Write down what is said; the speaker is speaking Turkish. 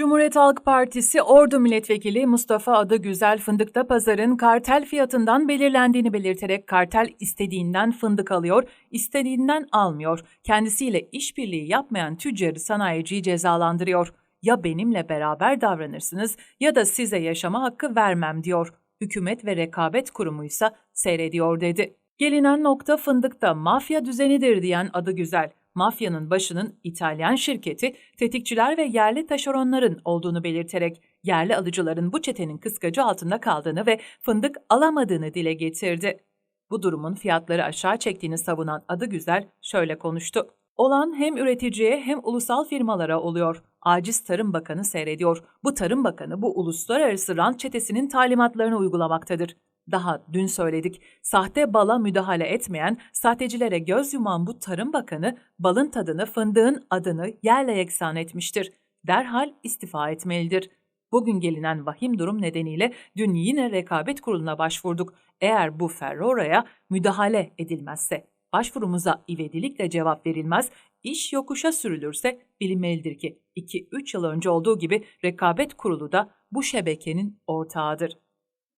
Cumhuriyet Halk Partisi Ordu Milletvekili Mustafa Adı Güzel fındıkta pazarın kartel fiyatından belirlendiğini belirterek kartel istediğinden fındık alıyor, istediğinden almıyor. Kendisiyle işbirliği yapmayan tüccarı sanayiciyi cezalandırıyor. Ya benimle beraber davranırsınız ya da size yaşama hakkı vermem diyor. Hükümet ve Rekabet Kurumu'ysa seyrediyor dedi. Gelinen nokta fındıkta mafya düzenidir diyen Adı Güzel mafyanın başının İtalyan şirketi, tetikçiler ve yerli taşeronların olduğunu belirterek yerli alıcıların bu çetenin kıskacı altında kaldığını ve fındık alamadığını dile getirdi. Bu durumun fiyatları aşağı çektiğini savunan adı güzel şöyle konuştu. Olan hem üreticiye hem ulusal firmalara oluyor. Aciz Tarım Bakanı seyrediyor. Bu Tarım Bakanı bu uluslararası rant çetesinin talimatlarını uygulamaktadır. Daha dün söyledik. Sahte bala müdahale etmeyen, sahtecilere göz yuman bu Tarım Bakanı balın tadını, fındığın adını yerle yeksan etmiştir. Derhal istifa etmelidir. Bugün gelinen vahim durum nedeniyle dün yine rekabet kuruluna başvurduk. Eğer bu Ferrora'ya müdahale edilmezse, başvurumuza ivedilikle cevap verilmez, iş yokuşa sürülürse bilinmelidir ki 2-3 yıl önce olduğu gibi rekabet kurulu da bu şebekenin ortağıdır.